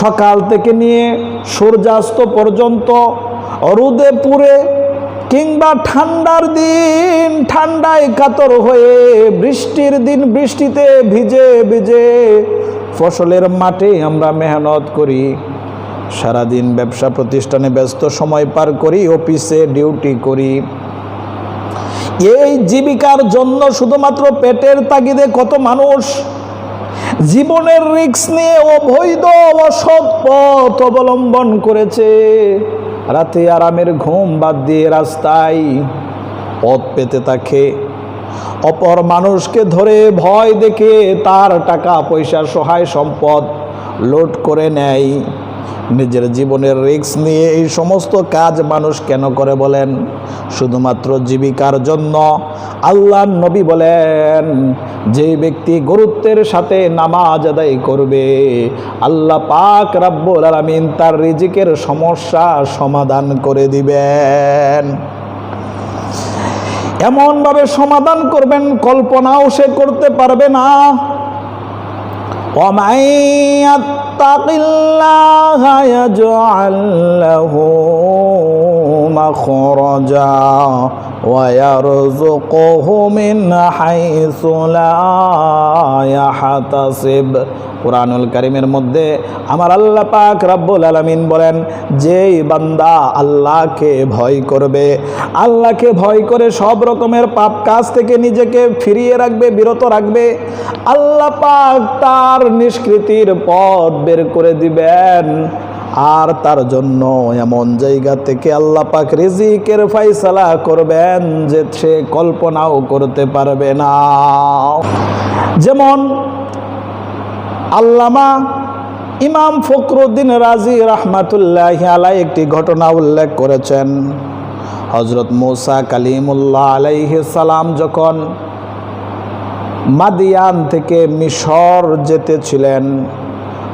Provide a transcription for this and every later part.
সকাল থেকে নিয়ে সূর্যাস্ত পর্যন্ত রোদে পুড়ে কিংবা ঠান্ডার দিন ঠান্ডায় কাতর হয়ে বৃষ্টির দিন বৃষ্টিতে ভিজে ভিজে ফসলের মাঠে আমরা মেহনত করি। সারাদিন ব্যবসা প্রতিষ্ঠানে ব্যস্ত সময় পার করি, অফিসে ডিউটি করি। এই জীবিকার জন্য শুধুমাত্র পেটের তাগিদে কত মানুষ জীবনের রিক্স নিয়ে অবৈধ অসৎ পথ অবলম্বন করেছে। রাতে আরামের ঘুম বাদ দিয়ে রাস্তায় পথ পেতে থাকে অপর মানুষকে ধরে ভয় দেখে তার টাকা পয়সা সহায় সম্পদ লোড করে নেয়। নিজের জীবনের রিক্স নিয়ে এই সমস্ত কাজ মানুষ কেন করে বলেন? শুধুমাত্র জীবিকার জন্য আল্লাহ নবী বলেন, যে ব্যক্তি গুরুত্বের সাথে নামাজ আদায় করবে, আল্লাহ পাক রাব্বুল আলমিন তার রিজিকের সমস্যা সমাধান করে দিবেন। এমনভাবে সমাধান করবেন, কল্পনাও সে করতে পারবে না। يتق الله يجعل له مخرجا ويرزقه من حيث لا يحتسب কোরআনুল কারিমের মধ্যে আমার আল্লাহ পাক রাব্বুল আলামিন বলেন যেই বান্দা আল্লাহকে ভয় করবে আল্লাহকে ভয় করে সব রকমের পাপ কাজ থেকে নিজেকে ফিরিয়ে রাখবে বিরত রাখবে আল্লাহ পাক তার নিষ্কৃতির পথ বের করে দিবেন। আর তার জন্য এমন জায়গা থেকে আল্লাহ পাক রিজিকের ফাইসালা করবেন যে সে কল্পনাও করতে পারবে না। যেমন আল্লামা ইমাম ফখরুদ্দিন রাজি রহমাতুল্লাহ আলাই একটি ঘটনা উল্লেখ করেছেন। হজরত মৌসা কালিমুল্লাহ আলাইহি সালাম যখন মাদিয়ান থেকে মিশর যেতেছিলেন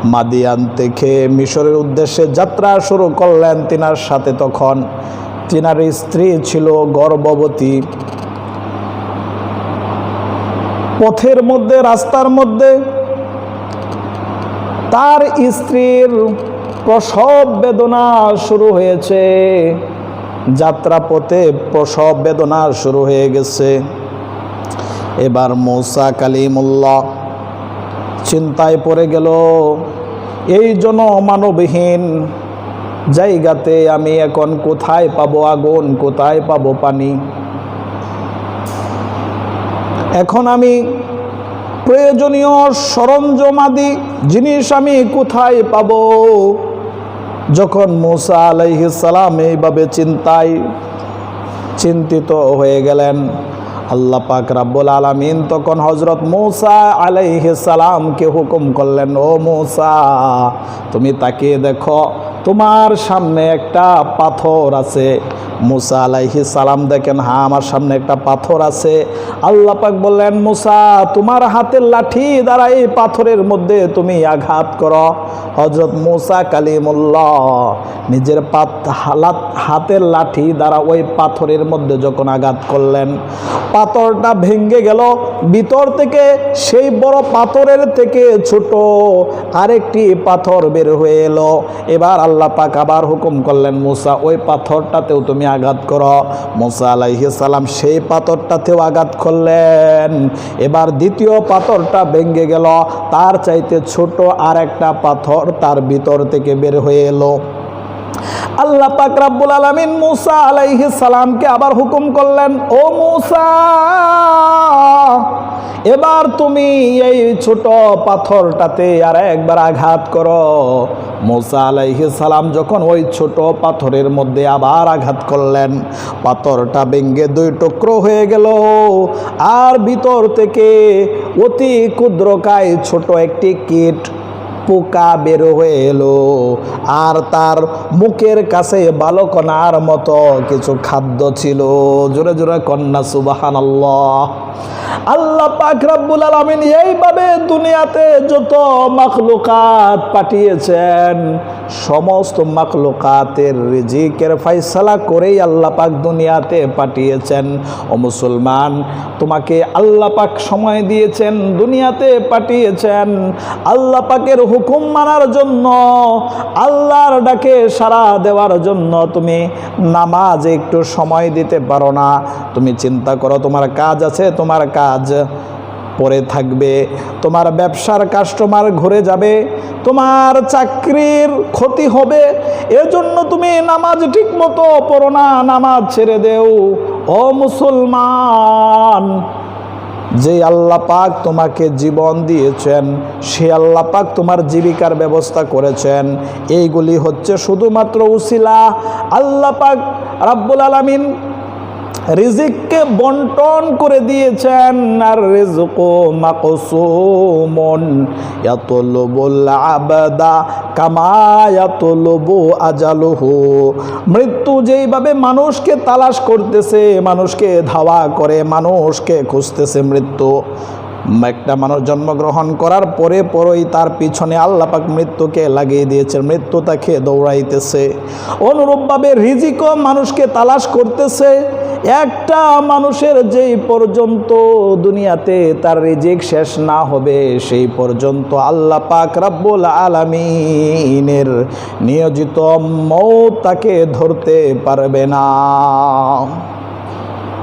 মাদিয়ান থেকে মিশরের উদ্দেশ্যে যাত্রা শুরু করলেন তিনার সাথে তখন। তিনার স্ত্রী ছিল গর্ভবতী। পথের মধ্যে, রাস্তার মধ্যে তার স্ত্রীর প্রসব বেদনা শুরু হয়েছে। যাত্রাপথে প্রসব বেদনা শুরু হয়ে গেছে। এবার মৌসা কালিমুল্লাহ চিন্তায় পড়ে গেল, এই জন্য মানবহীন জায়গাতে আমি এখন কোথায় পাবো আগুন, কোথায় পাবো পানি? এখন আমি প্রয়োজনীয় সরঞ্জমাদি জিনিস আমি কোথায় পাব? যখন মুসা আলাইহিসালাম এইভাবে চিন্তায় চিন্তিত হয়ে গেলেন আল্লাহ পাক রাব্বুল আলামিন তখন হজরত মৌসা কে হুকুম করলেন, ও মৌসা, তুমি তাকিয়ে দেখো, তোমার সামনে একটা পাথর আছে। মুসা আলাইহি সালাম দেখেন হ্যাঁ আমার সামনে একটা পাথর আছে। আল্লাহ পাক বললেন, মুসা, তোমার হাতের লাঠি দ্বারা এই পাথরের মধ্যে তুমি আঘাত করো। হজরত মুসা কালিমুল্লাহ নিজের পাত হাতের লাঠি দ্বারা ওই পাথরের মধ্যে যখন আঘাত করলেন, পাথরটা ভেঙ্গে গেল। ভিতর থেকে সেই বড় পাথরের থেকে ছোট আরেকটি পাথর বের হয়ে এলো। এবার আল্লাহ পাক আবার হুকুম করলেন, মুসা, ওই পাথরটাতেও তুমি আঘাত করো। মোসা সালাম সেই পাথরটাতেও আঘাত করলেন। এবার দ্বিতীয় পাথরটা ভেঙ্গে গেল। তার চাইতে ছোট আর একটা পাথর তার ভিতর থেকে বের হয়ে এলো। আল্লাহ পাক রাব্বুল আলামিন মুসা আলাইহিস সালামকে আবার হুকুম করলেন, ও মুসা, এবার তুমি এই ছোট পাথরটাতে আর একবার আঘাত করো। মুসা আলাইহিস সালাম যখন ওই ছোট পাথরের মধ্যে আবার আঘাত করলেন, পাথরটা ভেঙ্গে দুই টুকরো হয়ে গেল। আর ভিতর থেকে অতি ক্ষুদ্রকায় ছোট একটি কীট পোকা বের হয়ে এলো আর তার মুখের কাছে বালকনার মতো কিছু খাদ্য ছিল। জোরে জোরে কন্যা সুবাহান আল্লাহ রাব্বুল আলামিন এইভাবে দুনিয়াতে যত মাখলুকাত পাঠিয়েছেন সমস্ত মাকলুকাতের রিজিকের ফাইসালা করেই আল্লাহ পাক দুনিয়াতে পাঠিয়েছেন। ও মুসলমান, তোমাকে আল্লাহ পাক সময় দিয়েছেন, দুনিয়াতে পাঠিয়েছেন। আল্লাহ পাকের হুকুম মানার জন্য, আল্লাহর ডাকে সাড়া দেওয়ার জন্য তুমি নামাজ একটু সময় দিতে পারো না। তুমি চিন্তা করো, তোমার কাজ আছে, তোমার কাজ। পরে থাকবে। তোমার ব্যবসার কাস্টমার ঘুরে যাবে। তোমার চাকরির ক্ষতি হবে। এজন্য তুমি নামাজ ঠিক মতো পড়ো না, নামাজ ছেড়ে দেও। ও মুসলমান, যে আল্লাহ পাক তোমাকে জীবন দিয়েছেন, সে আল্লাহ পাক তোমার জীবিকার ব্যবস্থা করেছেন। এইগুলি হচ্ছে শুধুমাত্র উসিলা। আল্লাহ পাক রাব্বুল আলামিন রিজিককে বন্টন করে দিয়েছেন, আর রিজকো মাকসুমন। ইয়াতলবুল আবদা কামা ইয়াতলবু আজালহু। মৃত্যু যেইভাবে মানুষকে তালাশ করতেছে, মানুষকে ধাওয়া করে, মানুষকে খুঁজতেছে মৃত্যু। একটা মানুষ জন্মগ্রহণ করার পরে পরেই তার পিছনে আল্লাপাক মৃত্যুকে লাগিয়ে দিয়েছে মৃত্যু তাকে দৌড়াইতেছে। অনুরূপভাবে রিজিকও মানুষকে তালাশ করতেছে। একটা মানুষের যেই পর্যন্ত দুনিয়াতে তার রিজিক শেষ না হবে, সেই পর্যন্ত আল্লাহ পাক রাব্বুল আলামিনের নিয়োজিত মৌ তাকে ধরতে পারবে না।